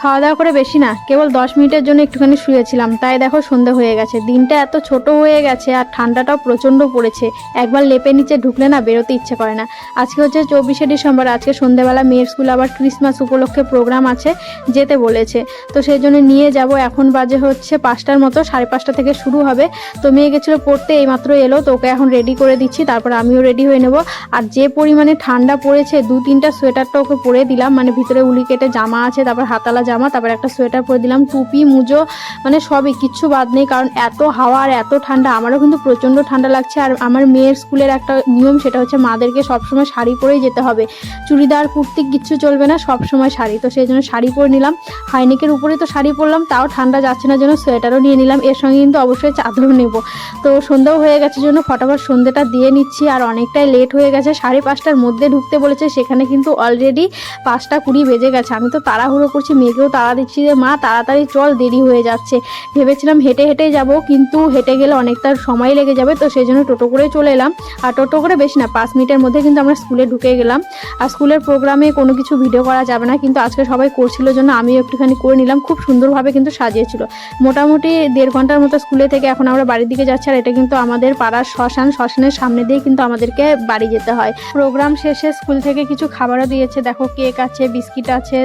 খাওয়া দাওয়া করে বেশি না, কেবল দশ মিনিটের জন্য একটুখানি শুয়েছিলাম। তাই দেখো সন্ধে হয়ে গেছে। দিনটা এত ছোট হয়ে গেছে আর ঠান্ডাটাও প্রচণ্ড পড়েছে। একবার লেপে নিচে ঢুকলে না বেরোতে ইচ্ছে করে না। আজকে হচ্ছে চব্বিশে ডিসেম্বর, আজকে সন্ধেবেলা মেয়ের স্কুল আবার ক্রিসমাস উপলক্ষে প্রোগ্রাম আছে যেতে বলেছে। তো সেই জন্য নিয়ে যাব। এখন বাজে হচ্ছে পাঁচটার মতো, সাড়ে পাঁচটা থেকে শুরু হবে। তো মেয়ে গেছিল পড়তে, এইমাত্র এলো। তো ওকে এখন রেডি করে দিচ্ছি, তারপর আমিও রেডি হয়ে নেব। আর যে পরিমাণে ঠান্ডা পড়েছে দু তিনটা সোয়েটারটা ওকে পরে দিলাম। মানে ভিতরে উলি কেটে জামা আছে, তারপর হাতালা জামা, তারপর একটা সোয়েটার পরে দিলাম, টুপি, মুজো মানে সবই, কিচ্ছু বাদ নেই, কারণ এত হাওয়া আর এত ঠান্ডা, আমারও কিন্তু প্রচণ্ড ঠান্ডা লাগছে, আর আমার মেয়ের স্কুলের একটা নিয়ম, সেটা হচ্ছে মাদেরকে সবসময় শাড়ি পরেই যেতে হবে। চুড়িদার, কুর্তি, কিচ্ছু চলবে না, সবসময় শাড়ি। তো সেই জন্য শাড়ি পরে নিলাম, হাইনেকের উপরে তো শাড়ি পরলাম, তাও ঠান্ডা যাচ্ছে না জন্য সোয়েটারও নিয়ে নিলাম, এর সঙ্গে কিন্তু অবশ্যই চাদরও নেব। তো সন্ধ্যাও হয়ে গেছে, জন্য ফটাফট সন্ধ্যেটা দিয়ে নিচ্ছি, আর অনেকটাই লেট হয়ে গেছে, সাড়ে পাঁচটার মধ্যে ঢুকতে বলেছে, সেখানে কিন্তু অলরেডি পাঁচটা কুড়ি বেজে গেছে, আমি তো তাড়াহুড়ো করছি মেয়েকেও তাড়া দিচ্ছি যে মা, তাড়াতাড়ি চল, দেরি হয়ে যাচ্ছে। ভেবেছিলাম হেঁটে হেঁটে যাব, কিন্তু হেঁটে গেলে অনেকটা সময় লেগে যাবে, তো সেই জন্য টোটো করে চলে এলাম। আর টোটো করে বেশি না, পাঁচ মিনিটের মধ্যে কিন্তু আমরা স্কুলে ঢুকে গেলাম। আর স্কুলের প্রোগ্রামে কোনো কিছু ভিডিও করা যাবে না, কিন্তু আজকে সবাই করছিল জন্য আমিও একটুখানি করে নিলাম, খুব সুন্দরভাবে কিন্তু সাজিয়েছিল। মোটামুটি দেড় ঘণ্টার মতো স্কুলে থেকে এখন আমরা বাড়ির দিকে যাচ্ছি, আর এটা কিন্তু আমাদের পাড়ার শ্মশান, শ্মশানের সামনে দিয়ে কিন্তু আমাদেরকে বাড়ি যেতে হয়। প্রোগ্রাম শেষে স্কুল থেকে কিছু খাবারও দিয়েছে, দেখো কেক আছে, বিস্কিট আছে